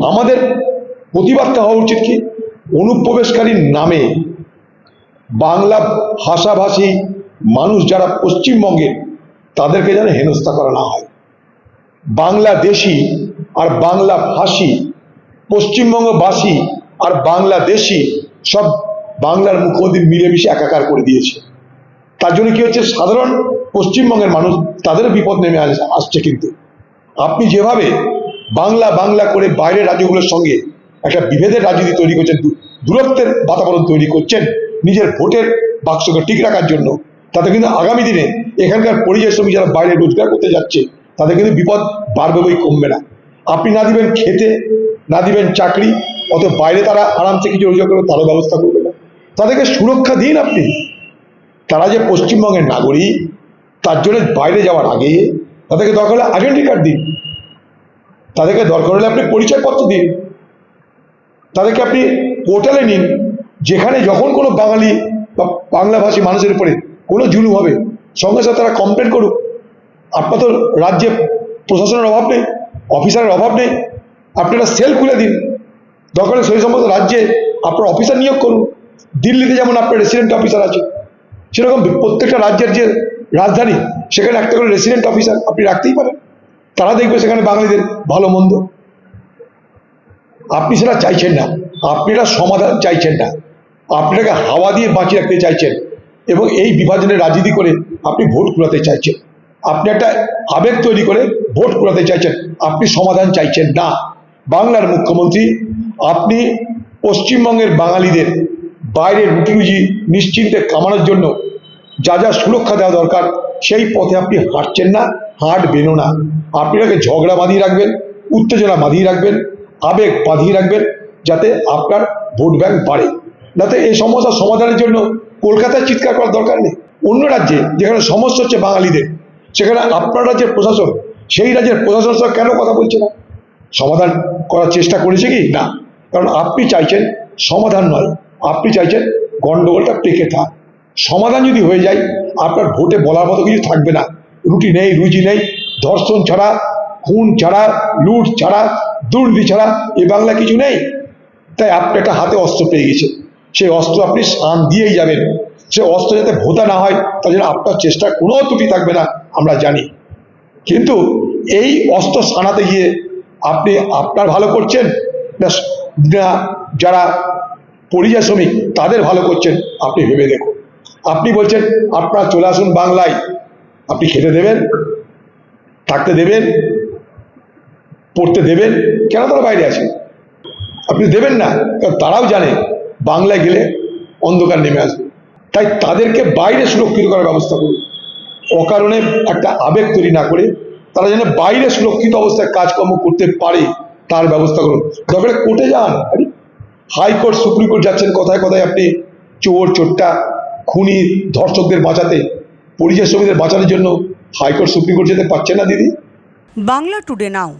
আমাদের প্রতিবাদটা হওয়া উচিত কি? অনুপ্রবেশকারীর নামে বাংলা ভাষাভাষী মানুষ যারা পশ্চিমবঙ্গের, তাদেরকে যেন হেনস্থা করা না হয়। বাংলাদেশি আর বাংলা ভাষী পশ্চিমবঙ্গবাসী আর বাংলাদেশি সব বাংলার মুখ্যমন্ত্রী মিলেমিশে একাকার করে দিয়েছে। তার জন্য কি হচ্ছে? সাধারণ পশ্চিমবঙ্গের মানুষ তাদেরও বিপদ নেমে আসছে কিন্তু। আপনি যেভাবে বাংলা বাংলা করে বাইরের রাজ্যগুলোর সঙ্গে একটা বিভেদের রাজনীতি তৈরি করছেন দূরত্বের বাতাবরণ তৈরি করছেন, নিজের ভোটের বাক্সকে ঠিক রাখার জন্য, তাতে কিন্তু আগামী দিনে এখানকার পরিযায়ী শ্রমিক যারা বাইরে রোজগার করতে যাচ্ছে, তাদের কিন্তু বিপদ বাড়বে বই কমবে না। আপনি না দিবেন খেতে না দিবেন চাকরি, অত বাইরে তারা আরামসে কিছু রোজগার করবে, তারও ব্যবস্থা করবে না। তাদেরকে সুরক্ষা দিন আপনি। তারা যে পশ্চিমবঙ্গের নাগরিক, তার জন্য বাইরে যাওয়ার আগে তাদেরকে দরকার হলে আইডেন্টি কার্ড দিন। তাদেরকে দরকার হলে আপনি পরিচয়পত্র দিন। তাদেরকে আপনি পোর্টালে নিন, যেখানে যখন কোনো বাঙালি বা বাংলাভাষী মানুষের উপরে কোনো জুলুম হবে, সঙ্গে সঙ্গে তারা কমপ্লেন করুক। আপনার তো রাজ্যে প্রশাসনের অভাব নেই অফিসারের অভাব নেই, আপনি একটা সেল খুলে দিন। দরকার সেই সমস্ত রাজ্যে আপনার অফিসার নিয়োগ করুন। দিল্লিতে যেমন আপনার রেসিডেন্ট অফিসার আছে, সেরকম প্রত্যেকটা রাজ্যের যে রাজধানী, সেখানে একটা করে রেসিডেন্ট অফিসার আপনি রাখতেই পারেন। তারা দেখবে সেখানে বাঙালিদের ভালো, মন্দ। আপনি সেটা চাইছেন না। আপনি সমাধান চাইছেন না। আপনাকে হাওয়া দিয়ে বাঁচিয়ে রাখতে চাইছেন এবং এই বিভাজনের রাজনীতি করে আপনি ভোট কুড়াতে চাইছেন। আপনি একটা আবেগ তৈরি করে ভোট কুড়াতে চাইছেন। আপনি সমাধান চাইছেন না। বাংলার মুখ্যমন্ত্রী, আপনি পশ্চিমবঙ্গের বাঙালিদের বাইরে রুটি রুজি নিশ্চিন্তে কামানোর জন্য যা যা সুরক্ষা দেওয়া দরকার সেই পথে আপনি হাঁটছেন না হাঁটবেনও না। আপনি এটাকে ঝগড়া বাঁধিয়ে রাখবেন, উত্তেজনা বাঁধিয়ে রাখবেন, আবেগ বাঁধিয়ে রাখবেন, যাতে আপনার ভোট ব্যাংক বাড়ে। যাতে এই সমস্যার সমাধানের জন্য কলকাতায় চিৎকার করার দরকার নেই। অন্য রাজ্যে যেখানে সমস্যা হচ্ছে বাঙালিদের, সেখানে আপনার রাজ্যের প্রশাসন, সেই রাজ্যের প্রশাসন সঙ্গে কেন কথা বলছে না? সমাধান করার চেষ্টা করেছে কি? না। কারণ আপনি চাইছেন সমাধান নয়, আপনি চাইছেন গন্ডগোলটা পেকে থাক। সমাধান যদি হয়ে যায়, আপনার ভোটে বলার মতো কিছু থাকবে না। রুটি নেই, রুজি নেই, ধর্ষণ ছাড়া, খুন ছাড়া, লুট ছাড়া, দুর্নীতি ছাড়া, এ বাংলা কিছু নেই। তাই আপনি একটা হাতে অস্ত্র পেয়ে গেছে সেই অস্ত্র আপনি সান দিয়েই যাবেন। সে অস্ত্র যাতে ভোতা না হয়, তার জন্য আপনার চেষ্টা কোনো ত্রুটি থাকবে না, আমরা জানি। কিন্তু এই অস্ত্র সানাতে গিয়ে আপনি আপনার ভালো করছেন? যারা পরিযায়ী শ্রমিক, তাদের ভালো করছেন, আপনি ভেবে দেখুন। আপনি বলছেন, আপনারা চলে আসুন বাংলায়। আপনি খেতে দেবেন, থাকতে দেবেন, পড়তে দেবেন, কেন তারা বাইরে আছে? আপনি দেবেন না, কারণ তারাও জানে, বাংলায় গেলে অন্ধকার নেমে আসবে। তাই তাদেরকে বাইরে সুরক্ষিত করার ব্যবস্থা করুন। অকারণে একটা আবেগ তৈরি না করে তারা যেন বাইরে সুরক্ষিত অবস্থায় কাজকর্ম করতে পারে, তার ব্যবস্থা করুন। দরকার কোর্টে যান। হাইকোর্ট, সুপ্রিম কোর্ট যাচ্ছেন, কথায় কথায় আপনি চোর, চোরটা খুনি ধর্ষকদের বাঁচাতে পরিযায়ী শ্রমিকদের বাঁচানোর জন্য হাইকোর্ট সুপ্রিম কোর্ট যেতে পারছে না, দিদি? Bangla today now.